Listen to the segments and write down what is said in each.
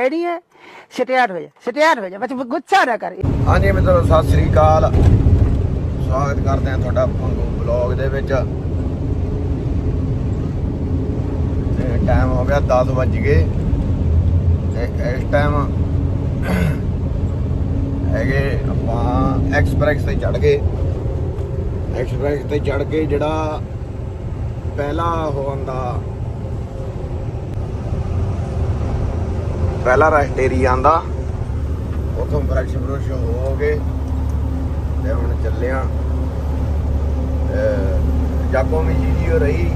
Ready ਹੈ? ਸਟਿਆਰ ਹੋ ਜਾ ਸਟਿਆਰ ਹੋ ਜਾ ਬਸ ਗੁੱਸਾ ਨਾ ਕਰ। ਹਾਂਜੀ ਮਿੱਤਰੋ, ਸਤਿ ਸ੍ਰੀ ਅਕਾਲ। ਸਵਾਗਤ ਕਰਦੇ ਹਾਂ ਤੁਹਾਡਾ ਪੰਗੂ ਬਲੌਗ ਦੇ ਵਿੱਚ। ਤੇ ਟਾਈਮ ਹੋ ਗਿਆ 10 ਵੱਜ ਗਏ। ਤੇ ਇਸ ਟਾਈਮ ਹੈਗੇ ਆਪਾਂ ਐਕਸਪ੍ਰੈਸ ਤੇ ਚੜ ਗਏ। ਐਕਸਪ੍ਰੈਸ ਤੇ ਚੜ ਕੇ ਜਿਹੜਾ ਪਹਿਲਾ ਹੁੰਦਾ ਪਹਿਲਾ ਰੈਸਟ ਏਰੀਆ ਆਂਦਾ। ਉਥੋਂ ਬਰਸ਼ ਬਰਸ਼ ਹੋ ਗਏ। ਤੇ ਹੁਣ ਚੱਲਿਆ ਜਾਗੋ ਵੀ ਜੀ ਜੀ ਹੋ ਰਹੀ।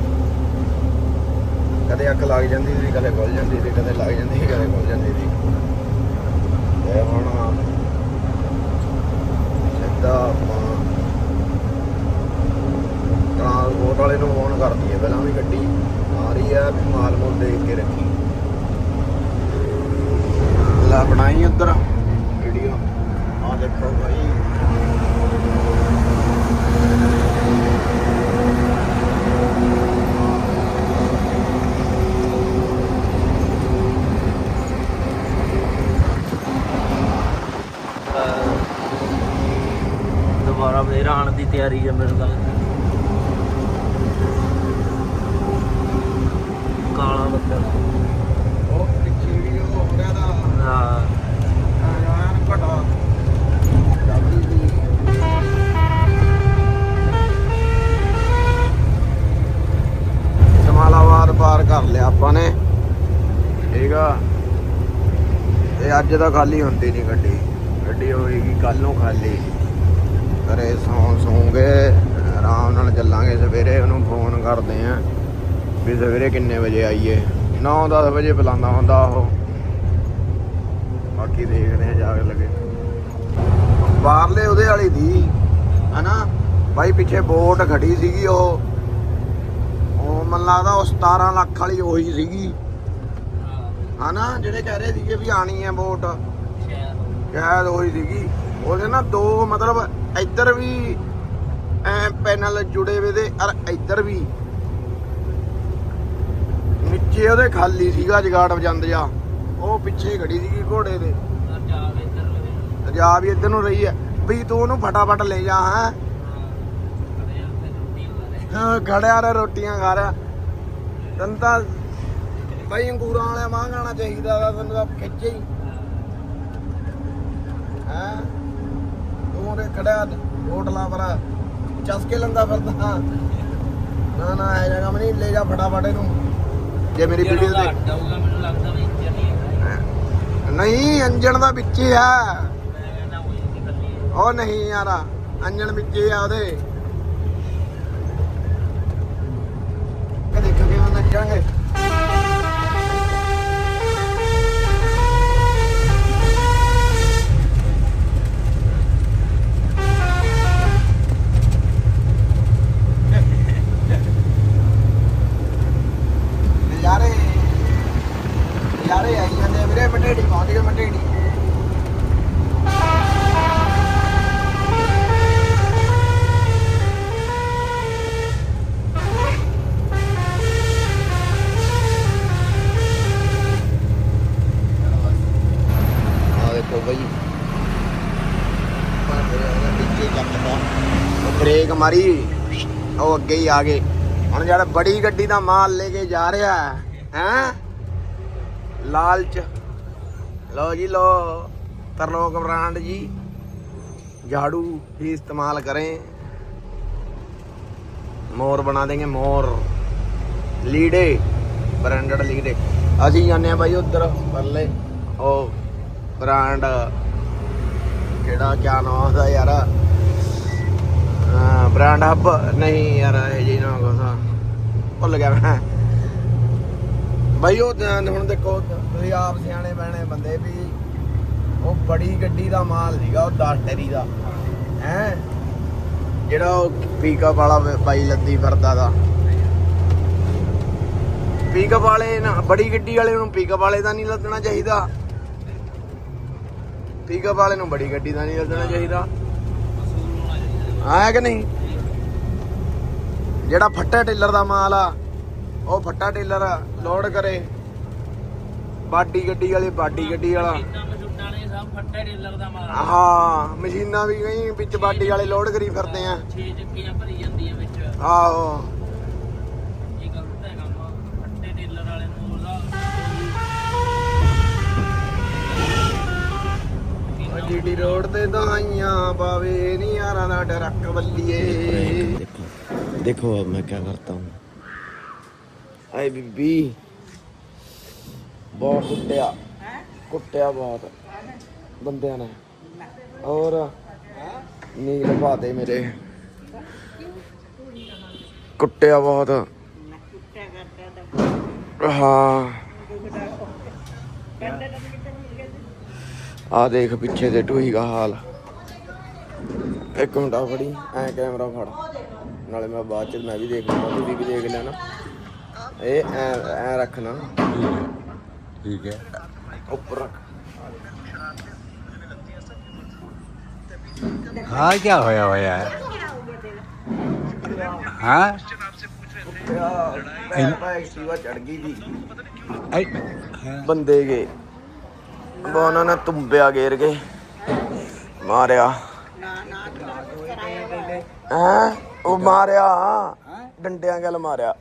ਕਦੇ ਅੱਖ ਲੱਗ ਜਾਂਦੀ ਸੀ, ਕਦੇ ਖੁੱਲ ਜਾਂਦੀ ਸੀ, ਕਦੇ ਲੱਗ ਜਾਂਦੀ ਸੀ, ਕਦੇ ਖੁੱਲ ਜਾਂਦੀ ਸੀ। ਤੇ ਹੁਣ ਸਿੱਧਾ ਆਪਾਂ ਟਰਾਂਸਪੋਰਟ ਵਾਲੇ ਨੂੰ ਫੋਨ ਕਰਦੀ ਹੈ ਪਹਿਲਾਂ ਵੀ ਗੱਡੀ। ਆ ਰਹੀ ਹੈ ਵੀ ਮਾਲ ਮੂਲ ਦੇਖ ਕੇ ਰੱਖੀ। ਲਾ ਬਣਾਈ ਉਧਰ। ਵੀਡੀਓ ਆ ਦੇਖੋ ਭਾਈ ਦੁਬਾਰਾ ਫੇਰ ਆਉਣ ਦੀ ਤਿਆਰੀ ਹੈ ਮੇਰੇ ਨਾਲ ਕਾਲਾ ਬੱਦਲ ਉਹ ਪਿੱਛੇ ਵੀ ਉਹ ਹੋ ਰਿਹਾ ਦਾ ਹਾਂ ਯਾਰ ਘਟਾ ਡਾਬੀ ਦੀ ਜਮਾਲਾਬਾਦ ਪਾਰ ਕਰ ਲਿਆ ਆਪਾਂ ਨੇ ਠੀਕ ਆ ਤੇ ਅੱਜ ਤਾਂ ਖਾਲੀ ਹੁੰਦੀ ਨਹੀਂ ਗੱਡੀ। ਗੱਡੀ ਹੋਏਗੀ ਕੱਲ ਨੂੰ ਖਾਲੀ। ਘਰੇ ਸੌਂ ਸੌਂਗੇ, ਆਰਾਮ ਨਾਲ ਚੱਲਾਂਗੇ, ਸਵੇਰੇ ਉਹਨੂੰ ਫੋਨ ਕਰਦੇ ਆਂ ਵੀ ਸਵੇਰੇ ਕਿੰਨੇ ਵਜੇ ਆਈਏ। 9-10 ਵਜੇ ਬੁਲਾਉਂਦਾ ਹੁੰਦਾ ਉਹ। ਬਾਕੀ ਦੇਖਦੇ ਆ ਜਾ ਕੇ ਲੱਗੇ। ਬਾਹਰਲੇ ਉਹਦੇ ਵਾਲੀ ਦੀ, ਹਨਾ? ਬਾਈ ਪਿੱਛੇ ਬੋਟ ਖੜੀ ਸੀਗੀ ਉਹ। ਉਹ ਮਨ ਲੱਗਦਾ ਉਹ 17 ਲੱਖ ਵਾਲੀ ਉਹੀ ਸੀਗੀ। ਹਨਾ ਜਿਹੜੇ ਕਹਿ ਰਹੇ ਸੀਗੇ ਵੀ ਆਣੀ ਹੈ ਬੋਟ ਸ਼ਾਇਦ। ਉਹੀ ਸੀਗੀ। ਉਹਦੇ ਨਾ ਦੋ ਮਤਲਬ ਇੱਧਰ ਵੀ ਐ ਪੈਨਲ ਜੁੜੇ ਵੇ ਦੇ ਔਰ ਇੱਧਰ ਵੀ। ਨੀਚੇ ਉਹਦੇ ਖਾਲੀ ਸੀਗਾ ਜਗਾੜ ਵਜੰਦ ਜਾ ਉਹ ਪਿੱਛੇ ਖੜੀ ਸੀਗੀ ਘੋੜੇ ਦੇ ਜਾ ਵੀ ਇੱਧਰ ਨੂੰ ਰਹੀ ਹੈ। ਵੀ ਤੂੰ ਉਹਨੂੰ ਫਟਾਫਟ ਲੈ ਜਾ ਹਾਂ। ਖੜਿਆ ਰ ਰੋਟੀਆਂ ਖਾ ਰਿਹਾ। ਤੈਨੂੰ ਤਾਂ ਬਈ ਅੰਗੂਰਾਂ ਵਾਲਿਆ ਮਾਂ ਗਾਣਾ ਚਾਹੀਦਾ ਵਾ ਤੈਨੂੰ ਤਾਂ ਖਿੱਚੇ ਹੀ। ਹੈ? ਤੂੰ ਉਹਨੇ ਖੜਿਆ ਹੋਟਲਾਂ ਪਰ ਚਸਕੇ ਲੰਦਾ ਫਿਰਦਾ। ਨਾ ਨਾ ਇਹ ਜਗ੍ਹਾ ਨਹੀਂ ਲੈ ਜਾ ਫਟਾਫਟ ਇਹਨੂੰ। ਜੇ ਮੇਰੀ ਵੀਡੀਓ ਮੈਨੂੰ ਲੱਗਦਾ ਵੀ ਜਣੀ ਨਹੀਂ ਅੰਜਣ ਦਾ ਵਿੱਚ ਹੀ ਆ। ਉਹ ਨਹੀਂ ਯਾਰ ਅੰਜਣ ਵਿੱਚ ਹੀ ਆ ਉਹਦੇ। ਕਿ ਦੇਖੋ ਕਿਵੇਂ ਨੱਚਾਂਗੇ ਨਜ਼ਾਰੇ ਨਜ਼ਾਰੇ ਆਈ ਜਾਂਦੇ ਆ ਵੀਰੇ ਮਟੇੜੀ ਪਹੁੰਚ ਗਏ ਮਟੇੜੀ ਆ ਦੇਖੋ ਬਈ ਪਿੱਛੇ ਚੱਕਦਾ ਉਹ ਬ੍ਰੇਕ ਮਾਰੀ ਉਹ ਅੱਗੇ ਹੀ ਆ ਗਏ ਹੁਣ ਜਿਹੜਾ ਬੜੀ ਗੱਡੀ ਦਾ ਮਾਲ ਲੈ ਕੇ ਜਾ ਰਿਹਾ ਹੈ ਹੈਂ? ਲਾਲਚ लो जी लो तरलोक ब्रांड जी झाड़ू भी इस्तेमाल करें मोर बना देंगे मोर लीडे ब्रांडेड लीडे ਅਸੀਂ ਜਾਂਦੇ ਆ ਬਾਈ ਉਧਰ ਪਰਲੇ ਉਹ ਬ੍ਰਾਂਡ ਕਿਹੜਾ ਕਿਆ ਨਾਮ ਉਹਦਾ ਯਾਰ ਹਾਂ ਬ੍ਰਾਂਡ ਹੱਬ ਨਹੀਂ ਯਾਰ, ਇਹ ਜੀ ਨਾ ਕੋਸਾ ਭੁੱਲ ਗਿਆ ਮੈਂ। ਬਾਈ, ਉਹ ਹੁਣ ਦੇਖੋ, ਤੁਸੀਂ ਆਪ ਸਿਆਣੇ ਬਹਿਣੇ ਬੰਦੇ ਵੀ ਉਹ ਬੜੀ ਗੱਡੀ ਦਾ ਮਾਲ ਸੀਗਾ, ਉਹ 10 ਟਰੀ ਦਾ। ਹੈ? ਜਿਹੜਾ ਉਹ ਪੀਕਅਪ ਵਾਲਾ ਬਾਈ ਲੱਦੀ ਫਿਰਦਾ ਦਾ। ਪੀਕਅਪ ਵਾਲੇ ਨਾ, ਬੜੀ ਗੱਡੀ ਵਾਲੇ ਨੂੰ ਪੀਕਅਪ ਵਾਲੇ ਦਾ ਨਹੀਂ ਲੱਦਣਾ ਚਾਹੀਦਾ। ਪੀਕਅਪ ਵਾਲੇ ਨੂੰ ਬੜੀ ਗੱਡੀ ਦਾ ਨਹੀਂ ਲੱਦਣਾ ਚਾਹੀਦਾ। ਆਇਆ ਕਿ ਨਹੀਂ? ਜਿਹੜਾ ਫੱਟਾ ਟੇਲਰ ਦਾ ਮਾਲ ਆ ਉਹ ਫੱਟਾ ਟੇਲਰ ਲੋਡ ਕਰੇ। ਬਾਡੀ ਗੱਡੀ ਵਾਲੇ ਬਾਡੀ ਗੱਡੀ ਵਾਲਾ। ਹਾਂ ਮਸ਼ੀਨਾਂ ਵੀ ਕਈ ਵਿੱਚ ਬਾਡੀ ਵਾਲੇ ਲੋਡ ਕਰੀ ਫਿਰਦੇ ਆ। ਛੇ ਚੱਕੀਆਂ ਭਰੀ ਜਾਂਦੀਆਂ ਵਿੱਚ। ਆਹੋ ਇਹ ਗਲਤ ਹੈ ਕੰਮ ਫੱਟੇ ਡੀਲਰ ਵਾਲੇ ਨੂੰ ਉਹਦਾ ਜੀਡੀ ਰੋਡ ਤੇ ਦਹਾਈਆਂ ਬਾਵੇ ਨੀ ਯਾਰਾਂ ਦਾ ਡਰੱਕ ਬੱਲੀਏ ਦੇਖੋ ਅਬ ਮੈਂ ਕੀ ਕਰਤਾ ਹੂੰ ਆਏ ਬੀਬੀ ਬਹੁਤ ਕੁੱਟਿਆ। ਕੁੱਟਿਆ ਬਹੁਤ ਬੰਦਿਆਂ ਨੇ। ਔਰ ਨੀਲ ਦੇ ਮੇਰੇ। ਕੁੱਟਿਆ ਬਹੁਤ। ਹਾਂ। ਆ ਦੇਖ ਪਿੱਛੇ ਦੇ ਢੂਹੀ ਦਾ ਹਾਲ। ਇੱਕ ਮਿੰਟ ਆ ਫੜੀ ਐ ਕੈਮਰਾ ਫੜ। ਨਾਲੇ ਮੈਂ ਬਾਅਦ ਚ ਮੈਂ ਵੀ ਦੇਖ ਲਵਾਂ ਤੁਸੀਂ ਵੀ ਦੇਖ ਲੈਣਾ। ਇਹ ਐ ਐ ਰੱਖਣਾ ਠੀਕ ਹੈ। ਉੱਪਰ ਰੱਖ। ਹਾਂ ਕੀ ਹੋਇਆ ਹੋਇਆ ਹੈ? ਹਾਂ? ਮੈਂ ਤਾਂ ਐਕਟਿਵਾ ਚੜ ਗਈ ਦੀ ਐ ਉਹਨਾਂ ਨੇ ਤੁੰਬਿਆ ਗੇਰ ਕੇ ਮਾਰਿਆ। ਹਾਂ? ਉਹ ਮਾਰਿਆ। ਡੰਡਿਆਂ ਗੱਲ ਮਾਰਿਆ।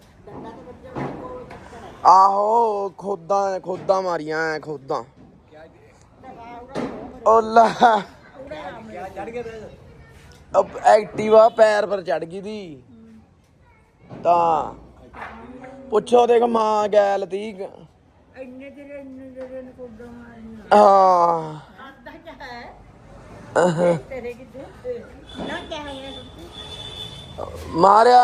ਆਹੋ, ਖੋਦਾਂ ਖੋਦਾਂ ਮਾਰੀਆਂ ਐ, ਖੋਦਾਂ। ਉਹ ਲੈ। ਅਬ ਐਕਟਿਵਾ ਪੈਰ ਪਰ ਚੜ ਗਈ ਦੀ। ਤਾਂ ਪੁੱਛੋ ਦੇਖ ਮਾਂ ਗੈਲ ਤੀ ਇੰਨੇ ਜਿਹੜੇ ਇੰਨੇ ਜਿਹੜੇ ਨੇ ਹਾਂ ਮਾਰਿਆ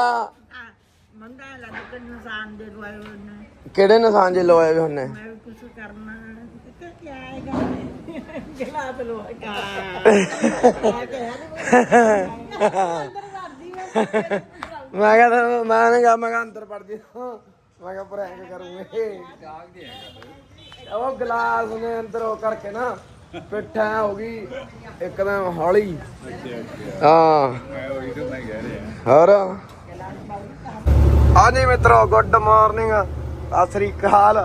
ਮੰਗਾ ਲੱਗ ਕੇ ਨਿਸ਼ਾਨ ਦੇ ਦਵਾਈ ਉਹਨੇ ਕਿਹੜੇ ਨਿਸ਼ਾਨ ਜੇ ਲੋਏ ਵੀ ਹੁੰਨੇ ਮੈਂ ਵੀ ਕੁਝ ਕਰਨਾ ਕਿਤੇ ਕੀ ਆਏਗਾ ਗਿਲਾ ਤੇ ਕਾ ਕੇ ਮੈਂ ਕਿਹਾ ਤੈਨੂੰ- ਮੈਂ ਨੇ ਕਿਹਾ ਮੈਂ ਕਿਹਾ ਅੰਦਰ ਪੜ ਜੀ ਮੈਂ ਕਿਹਾ ਪ੍ਰੈਂਕ ਕਰੂੰਗੇ। ਉਹ ਗਲਾਸ ਨੇ ਅੰਦਰੋਂ ਕਰਕੇ ਨਾ ਪਿੱਠਾ ਹੋ ਗਈ, ਇੱਕਦਮ ਹੌਲੀ। ਹਾਂ। ਹੋਰ? ਹਾਂਜੀ ਮਿੱਤਰੋ ਗੁੱਡ ਮਾਰਨਿੰਗ ਸਤਿ ਸ੍ਰੀ ਅਕਾਲ।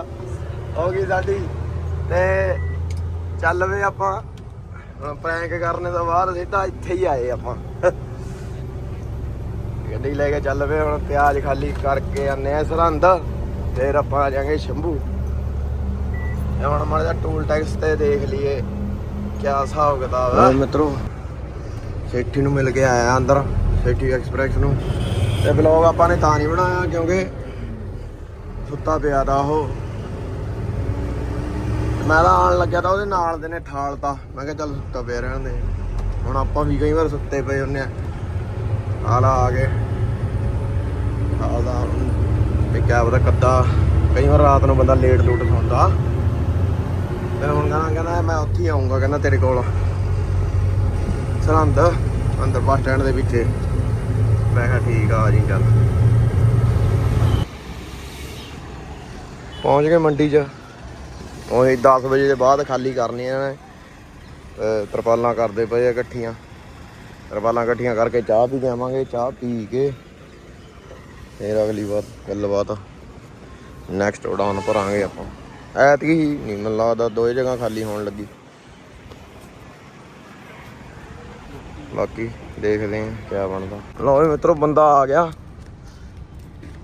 ਹੋ ਗਈ ਸਾਡੀ। ਤੇ ਚੱਲ ਵੇ ਆਪਾਂ। ਹੁਣ ਪ੍ਰੈਂਕ ਕਰਨੇ ਤੋਂ ਬਾਅਦ ਸਿੱਧਾ ਇੱਥੇ ਹੀ ਆਏ ਆਪਾਂ। ਗੱਡੀ ਲੈ ਕੇ ਚੱਲ ਪਏ, ਹੁਣ ਪਿਆਜ਼ ਖਾਲੀ ਕਰਕੇ ਆਨੇ ਆ ਸਰਹੰਦ। ਫੇਰ ਆਪਾਂ ਆ ਜਾਾਂਗੇ ਸ਼ੰਭੂ। ਤੇ ਹੁਣ ਮਾੜਾ ਜਿਹਾ ਟੂਲ ਟੈਕਸ ਤੇ ਦੇਖ ਲਈਏ। ਕਿਆ ਹਿਸਾਬ ਕਿਤਾਬ ਹੈ ਮਿੱਤਰੋ, ਸੇਠੀ ਨੂੰ ਮਿਲ ਕੇ ਆਇਆ ਅੰਦਰ, ਸੇਠੀ ਐਕਸਪ੍ਰੈਸ ਨੂੰ। ਤੇ ਬਲੌਗ ਆਪਾਂ ਨੇ ਤਾਂ ਨਹੀਂ ਬਣਾਇਆ ਕਿਉਂਕਿ ਸੁੱਤਾ ਪਿਆ ਦਾ ਉਹ। ਮੈਂ ਤਾਂ ਆਣ ਲੱਗਿਆ ਤਾਂ ਉਹਦੇ ਨਾਲ ਦੇ ਨੇ ਠਾਲਤਾ। ਮੈਂ ਕਿਹਾ ਚੱਲ ਸੁੱਤਾ ਪਿਆ ਰਹਿਣ ਦੇ। ਹੁਣ ਆਪਾਂ ਵੀ ਕਈ ਵਾਰ ਸੁੱਤੇ ਪਏ ਹੁੰਨੇ ਆ। ਆਲਾ ਆ ਗਏ ਆਲਾ ਤੇ ਕਿਆ ਪਤਾ ਕੱਦਾ। ਕਈ ਵਾਰ ਰਾਤ ਨੂੰ ਬੰਦਾ ਲੇਟ ਲੂਟ ਸੌਂਦਾ। ਫਿਰ ਹੁਣ ਕਹਿੰਦਾ ਕਹਿੰਦਾ ਮੈਂ ਉੱਥੇ ਹੀ ਆਉਂਗਾ ਕਹਿੰਦਾ ਤੇਰੇ ਕੋਲ। ਸਰਹੰਦ, ਅੰਦਰ ਬੱਸ ਸਟੈਂਡ ਦੇ ਵਿੱਚ। ਮੈਂ ਕਿਹਾ ਠੀਕ ਆ ਜੀ, ਚੱਲ। ਪਹੁੰਚ ਗਏ ਮੰਡੀ 'ਚ। ਉਹੀ 10 ਵਜੇ ਦੇ ਬਾਅਦ ਖਾਲੀ ਕਰਨੀਆਂ ਨੇ। ਤਰਪਾਲਾਂ ਕਰਦੇ ਪਏ ਆ ਇਕੱਠੀਆਂ। ਤਰਪਾਲਾਂ ਇਕੱਠੀਆਂ ਕਰਕੇ ਚਾਹ ਵੀ ਦੇਵਾਂਗੇ, ਚਾਹ ਪੀ ਕੇ। ਫਿਰ ਅਗਲੀ ਵਾਰ ਗੱਲਬਾਤ। ਨੈਕਸਟ ਉਡਾਨ ਭਰਾਂਗੇ ਆਪਾਂ। ਐਤਕੀ ਹੀ ਨਹੀਂ, ਮੈਨੂੰ ਲੱਗਦਾ ਦੋਏ ਜਗ੍ਹਾ ਖਾਲੀ ਹੋਣ ਲੱਗੀ। ਬਾਕੀ ਦੇਖਦੇ ਆਂ ਕਿਆ ਬਣਦਾ। ਲਓ ਵੀ ਮਿੱਤਰੋ, ਬੰਦਾ ਆ ਗਿਆ।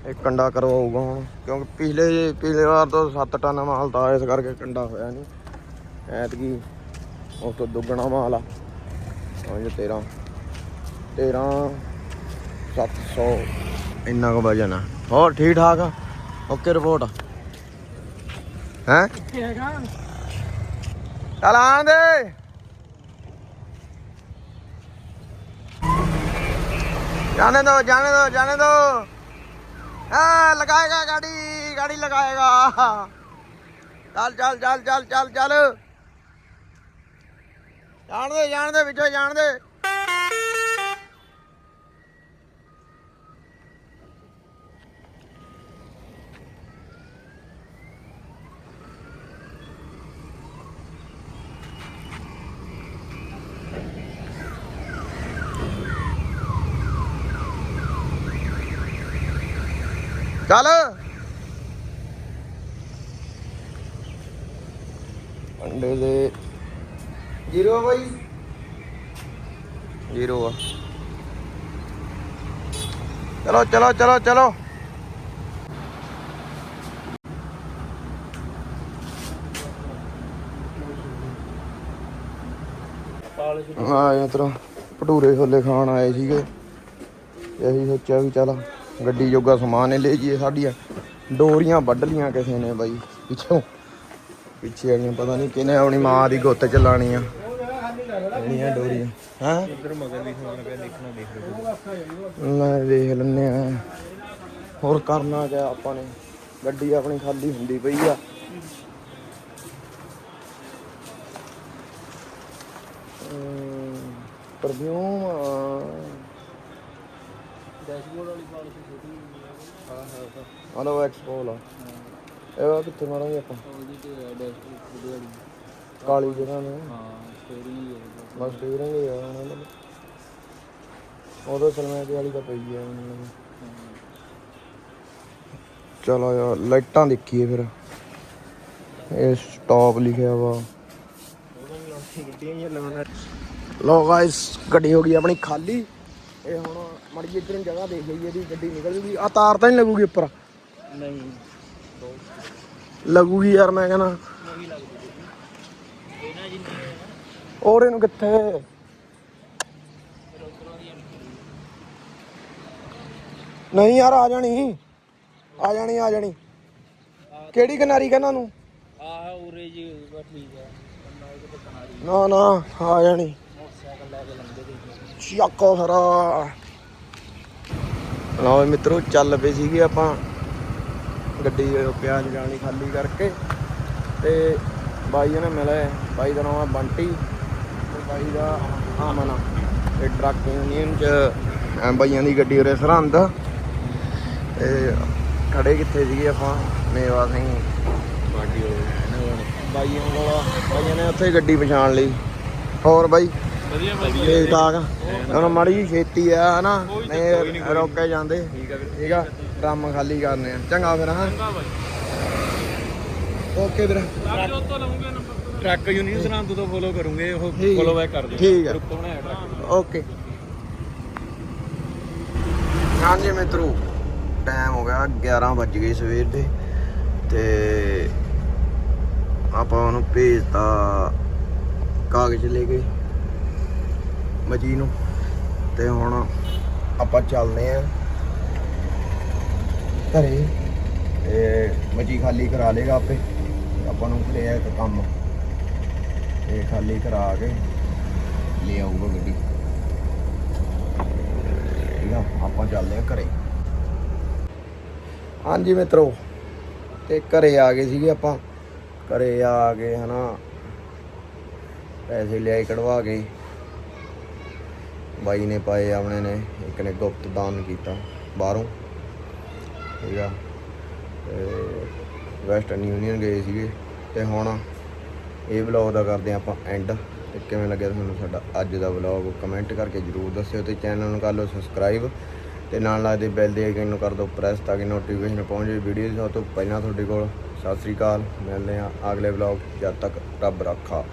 ਇਹ ਕੰਡਾ ਕਰਵਾਊਗਾ ਹੁਣ, ਕਿਉਂਕਿ ਪਿਛਲੇ ਪਿਛਲੇ ਵਾਰ ਤੋਂ 7 ਟਨ ਮਾਲ ਤਾਂ ਇਸ ਕਰਕੇ ਕੰਡਾ ਹੋਇਆ ਨਹੀਂ। ਐਤਕੀ ਉਸ ਤੋਂ ਦੁੱਗਣਾ ਮਾਲ ਆ। ਪੰਜ 13 13 700 ਇੰਨਾ ਕੁ ਵਜਨ ਆ। ਹੋਰ ਠੀਕ ਠਾਕ ਆ? Okay report. ਹੈ? ਕਿੱਥੇ ਚੱਲ ਆਣ ਦੇ। ਜਾਣੇ ਦੋ ਜਾਣੇ ਦੋ ਜਾਣੇ ਦੋ। ਆ ਲਗਾਏਗਾ ਗਾੜੀ ਗਾੜੀ ਲਗਾਏਗਾ। ਚੱਲ, ਚਲ, ਚੱਲ ਚੱਲ ਚੱਲ ਚੱਲ। ਜਾਣਦੇ ਜਾਣਦੇ ਜਾਣ ਦੇ, ਵਿੱਚੋਂ ਜਾਣ ਮੁੰਡੇ ਦੇ ਜ਼ੀਰੋ ਬਾਈ। ਜ਼ੀਰੋ ਆ। ਚਲੋ ਚਲੋ ਚਲੋ ਚਲੋ। ਆਏ ਤਰ੍ਹਾਂ ਭਟੂਰੇ ਛੋਲੇ ਖਾਣ ਆਏ ਸੀਗੇ। ਤੇ ਅਸੀਂ ਸੋਚਿਆ ਵੀ ਚਲ ਗੱਡੀ ਜੋਗਾ ਸਮਾਨ ਲੈ ਜੀਏ ਸਾਡੀਆਂ। ਡੋਰੀਆਂ ਵੱਢ ਲੀਆਂ ਕਿਸੇ ਨੇ ਬਾਈ, ਪਿੱਛੋਂ। ਪਿੱਛੇ ਵਾਲੀਆਂ ਪਤਾ ਨਹੀਂ ਕਿਹਨੇ ਆਪਣੀ ਮਾਂ ਦੀ ਗੁੱਤ ਚ ਲਾਣੀਆਂ ਕਿਹੜੀਆਂ ਡੋਰੀਆਂ। ਹਾਂ? ਇੱਧਰ ਮਗਰ ਵੀ ਹੋਣਾ ਪਿਆ ਦੇਖਣਾ ਦੇਖ ਲੈ ਦੇਖ ਲੈਨੇ ਆ। ਹੋਰ ਕਰਨਾ ਕਿਆ ਆਪਾਂ ਨੇ? ਗੱਡੀ ਆਪਣੀ ਖਾਲੀ ਹੁੰਦੀ ਪਈ ਆ। ਪਰਫਿਊਮ ਡੈਸ਼ਬੋਰਡ ਵਾਲੀ ਪਾਲਿਸ਼ ਛੋਟੀ ਹੁੰਦੀ ਆ। ਹਲੋ ਐਕਸਪੋ ਲਾ ਇਹ ਕਿੱਥੇ ਮਾਰਾਂਗੇ ਆਪਾਂ? ਉਹਦੀ ਤੇ ਡੈਸ਼ਬੋਰਡ ਵਾਲੀ ਕਾਲੀ ਜਗ੍ਹਾ ਨੇ। ਹਾਂ ਹੈ ਬਸ ਸਟੀਅਰਿੰਗ ਹੀ ਆ ਉਹਨਾਂ ਦਾ। ਵਾਲੀ ਤਾਂ ਪਈ ਉਹਨਾਂ ਦੀ। ਚਲੋ ਯਾਰ ਲਾਈਟਾਂ ਦੇਖੀਏ ਫਿਰ। ਇਹ ਸਟਾਪ ਲਿਖਿਆ ਵਾ। ਲੋ ਗਾਇਸ ਗੱਡੀ ਹੋ ਗਈ ਆਪਣੀ ਖਾਲੀ। ਇਹ ਹੁਣ ਮੜੀ ਇੱਧਰ ਨੂੰ ਜਗ੍ਹਾ ਦੇਖ ਲਈਏ ਇਹਦੀ ਗੱਡੀ ਨਿਕਲ ਜੂਗੀ। ਆ ਤਾਰ ਤਾਂ ਨਹੀਂ ਲੱਗੂਗੀ ਉੱਪਰ। ਨਹੀਂ। ਲੱਗੂਗੀ ਯਾਰ ਮੈਂ ਕਹਿੰਦਾ। ਨਹੀਂ ਔਰ ਇਹਨੂੰ ਕਿੱਥੇ? ਨਹੀਂ ਯਾਰ, ਆ ਜਾਣੀ। ਆ ਜਾਣੀ ਆ ਜਾਣੀ। ਕਿਹੜੀ ਕਿਨਾਰੀ ਕਹਿੰਦਾ ਨੂੰ ਆਹ ਉਰੇ ਜੀ ਠੀਕ ਹੈ ਨਾ ਨਾ, ਆ ਜਾਣੀ। ਮੋਟਰਸਾਈਕਲ ਚੱਕੋ ਫਿਰ ਲਓ ਮਿੱਤਰੋ, ਚੱਲ ਪਏ ਸੀਗੇ ਆਪਾਂ। ਗੱਡੀ ਪਿਆਜ ਜਾਣੀ ਖਾਲੀ ਕਰਕੇ ਤੇ ਬਾਈ ਨੇ ਮਿਲੇ ਬਾਈ ਦਾ ਨਾਮ ਬੰਟੀ ਤੇ ਬਾਈ ਦਾ ਆਮਨਾ ਤੇ ਟਰੱਕ ਯੂਨੀਅਨ ਚ ਬਾਈਆਂ ਦੀ ਗੱਡੀ ਉਰੇ ਸਰਹੰਦ ਤੇ ਖੜੇ ਕਿੱਥੇ ਸੀਗੇ ਆਪਾਂ? ਮੇਵਾ ਸਿੰਘ। ਬਾਡੀ ਬਾਈਆਂ ਕੋਲ ਬਾਈਆਂ ਨੇ ਉੱਥੇ ਗੱਡੀ ਪਛਾਣ ਲਈ। ਹੋਰ ਬਾਈ? ਵਧੀਆ ਠੀਕ ਠਾਕ। ਹੁਣ ਮਾੜੀ ਛੇਤੀ ਆ ਹਨਾ? ਨਹੀਂ ਰੋਕੇ ਜਾਂਦੇ। ਠੀਕ ਆ। ਕੰਮ ਖਾਲੀ ਕਰਨੇ ਆ। ਚੰਗਾ ਫਿਰ ਹਾਂ। ਓਕੇ ਵੀਰ। ਬਾਕੀ ਉਹ ਤੋਂ ਲਵਾਂਗੇ ਨੰਬਰ ਟਰੱਕ ਯੂਨੀਅਨ ਸਰਹੰਦ ਤੋਂ ਫੋਲੋ ਕਰੂੰਗੇ ਉਹ। ਫੋਲੋ ਬੈਕ ਕਰ ਦਿਓ। ਠੀਕ ਆ ਗਰੁੱਪ ਬਣਾਇਆ ਟਰੱਕ। ਓਕੇ ਹਾਂਜੀ ਮਿੱਤਰੋ ਟਾਈਮ ਹੋ ਗਿਆ 11 ਵੱਜ ਗਏ ਸਵੇਰ ਦੇ ਤੇ ਆਪਾਂ ਉਹਨੂੰ ਭੇਜਤਾ ਕਾਗਜ਼ ਲੈ ਕੇ ਮਜੀ ਨੂੰ ਤੇ ਹੁਣ ਆਪਾਂ ਚੱਲਦੇ ਆਂ ਘਰੇ। ਤੇ ਮਜੀ ਖਾਲੀ ਕਰਾ ਲੇਗਾ ਆਪੇ। ਆਪਾਂ ਨੂੰ ਲਿਆ ਇੱਕ ਕੰਮ। ਇਹ ਖਾਲੀ ਕਰਾ ਕੇ ਲੈ ਆਊਗਾ ਗੱਡੀ। ਠੀਕ ਆ, ਆਪਾਂ ਚੱਲਦੇ ਆ ਘਰੇ। ਹਾਂਜੀ ਮਿੱਤਰੋ, ਤੇ ਘਰੇ ਆ ਗਏ ਸੀਗੇ ਆਪਾਂ। ਘਰੇ ਆ ਗਏ ਹਨਾ, ਪੈਸੇ ਲਿਆਏ, ਕਢਵਾ ਕੇ। ਬਾਈ ਨੇ ਪਾਏ, ਆਪਣੇ ਨੇ, ਇੱਕ ਨੇ ਗੁਪਤ ਦਾਨ ਕੀਤਾ ਬਾਹਰੋਂ। ਠੀਕ ਤੇ ਵੈਸਟਰਨ ਯੂਨੀਅਨ ਗਏ ਸੀਗੇ ਤੇ ਹੁਣ ਇਹ ਵਲੌਗ ਦਾ ਕਰਦੇ ਹਾਂ ਆਪਾਂ ਐਂਡ ਤੇ ਕਿਵੇਂ ਲੱਗਿਆ ਤੁਹਾਨੂੰ ਸਾਡਾ ਅੱਜ ਦਾ ਵਲੌਗ ਕਮੈਂਟ ਕਰਕੇ ਜਰੂਰ ਦੱਸਿਓ ਤੇ ਚੈਨਲ ਨੂੰ ਕਰ ਲਓ ਸਬਸਕ੍ਰਾਈਬ ਤੇ ਨਾਲ ਲੱਗਦੇ ਬੈਲ ਦੇ ਆਈਕਨ ਨੂੰ ਕਰ ਦਿਓ ਪ੍ਰੈਸ ਤਾਂ ਕਿ ਨੋਟੀਫਿਕੇਸ਼ਨ ਪਹੁੰਚ ਜਾਵੇ ਵੀਡੀਓ ਸਭ ਤੋਂ ਪਹਿਲਾਂ ਤੁਹਾਡੇ ਕੋਲ। ਸਤਿ ਸ੍ਰੀ ਅਕਾਲ, ਮਿਲਦੇ ਹਾਂ ਅਗਲੇ ਵਲੌਗ ਜਦ ਤੱਕ ਰੱਬ ਰੱਖਾ।